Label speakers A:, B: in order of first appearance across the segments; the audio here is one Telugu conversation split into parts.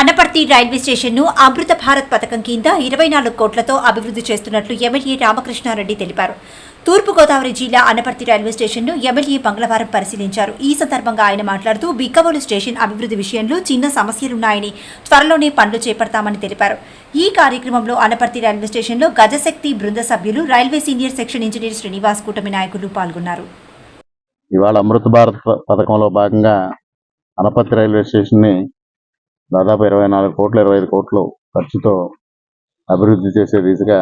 A: అనపర్తి రైల్వే స్టేషన్ను అమృత భారత్ పథకం కింద ఇరవై నాలుగు కోట్లతో అభివృద్ధి చేస్తున్నట్లు ఎమ్మెల్యే రామకృష్ణారెడ్డి తెలిపారు. తూర్పుగోదావరి జిల్లా అనపర్తి రైల్వే స్టేషన్ను ఎమ్మెల్యే మంగళవారం పరిశీలించారు. ఈ సందర్భంగా ఆయన మాట్లాడుతూ బిక్కవోలు స్టేషన్ అభివృద్ధి విషయంలో చిన్న సమస్యలున్నాయని త్వరలోనే పనులు చేపడతామని తెలిపారు. ఈ కార్యక్రమంలో అనపర్తి రైల్వే స్టేషన్లో గజశక్తి బృంద సభ్యులు railway senior section engineer Srinivas కూటమి నాయకులు పాల్గొన్నారు.
B: ఇవాళ అమృత భారత్ పథకంలో భాగంగా అనపర్తి రైల్వే స్టేషన్ని దాదాపు ఇరవై నాలుగు కోట్లు ఇరవై ఐదు కోట్లు ఖర్చుతో అభివృద్ధి చేసే దిశగా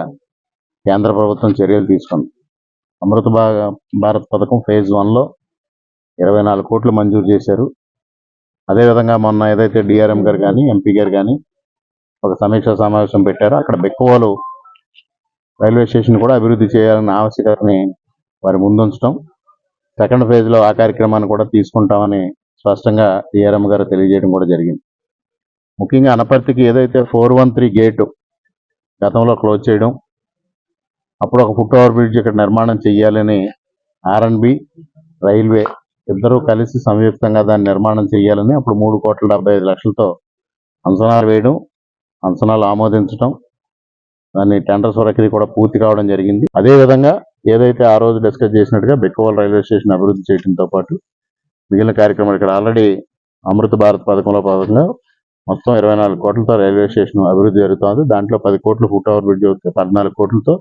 B: కేంద్ర ప్రభుత్వం చర్యలు తీసుకుంది. అమృత భాగ భారత్ పథకం ఫేజ్ వన్లో ఇరవై నాలుగు కోట్లు మంజూరు చేశారు. అదేవిధంగా మొన్న ఏదైతే డిఆర్ఎం గారు కానీ ఎంపీ గారు కానీ ఒక సమీక్షా సమావేశం పెట్టారో అక్కడ బెక్కువలు రైల్వే స్టేషన్ కూడా అభివృద్ధి చేయాలన్న ఆవశ్యకతని వారి ముందుంచడం సెకండ్ ఫేజ్లో ఆ కార్యక్రమాన్ని కూడా తీసుకుంటామని స్పష్టంగా డిఆర్ఎం గారు తెలియజేయడం కూడా జరిగింది. ముఖ్యంగా అనపర్తికి ఏదైతే ఫోర్ వన్ త్రీ గేటు గతంలో క్లోజ్ చేయడం అప్పుడు ఒక ఫుట్ ఓవర్ బ్రిడ్జ్ ఇక్కడ నిర్మాణం చేయాలని ఆర్ఎన్బి రైల్వే ఇద్దరూ కలిసి సంయుక్తంగా దాన్ని నిర్మాణం చేయాలని అప్పుడు మూడు కోట్ల డెబ్బై ఐదు లక్షలతో అంచనాలు వేయడం అంచనాలు ఆమోదించడం దాన్ని టెండర్స్ వరకు కూడా పూర్తి కావడం జరిగింది. అదే విధంగా ఏదైతే ఆ రోజు డిస్కస్ చేసినట్టుగా బెక్కవల్ రైల్వే స్టేషన్ అభివృద్ధి చేయడంతో పాటు మిగిలిన కార్యక్రమాలు ఇక్కడ ఆల్రెడీ అమృత భారత్ పథకంలో భాగంగా మొత్తం ఇరవై నాలుగు కోట్లతో రైల్వే స్టేషన్ అభివృద్ధి జరుగుతుంది. దాంట్లో పది కోట్లు ఫుట్ ఓవర్ బ్రిడ్జ్ అవుతే పద్నాలుగు కోట్లతో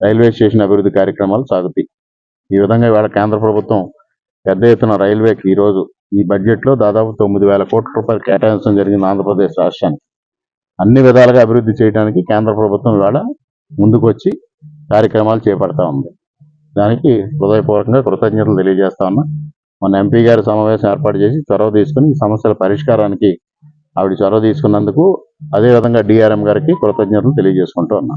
B: రైల్వే స్టేషన్ అభివృద్ధి కార్యక్రమాలు సాగుతాయి. ఈ విధంగా ఇవాళ కేంద్ర ప్రభుత్వం పెద్ద ఎత్తున రైల్వేకి ఈ రోజు ఈ బడ్జెట్లో దాదాపు తొమ్మిది వేల కోట్ల రూపాయలు కేటాయించడం జరిగింది ఆంధ్రప్రదేశ్ రాష్ట్రానికి. అన్ని విధాలుగా అభివృద్ధి చేయడానికి కేంద్ర ప్రభుత్వం ఇవాళ ముందుకు వచ్చి కార్యక్రమాలు చేపడతా ఉంది. దానికి హృదయపూర్వకంగా కృతజ్ఞతలు తెలియజేస్తా ఉన్నా. మన ఎంపీ గారి సమావేశం ఏర్పాటు చేసి చొరవ తీసుకుని ఈ సమస్యల పరిష్కారానికి ఆవిడ చొరవ తీసుకున్నందుకు అదే విధంగా డిఆర్ఎం గారికి కృతజ్ఞతలు తెలియజేసుకుంటూ ఉన్నా.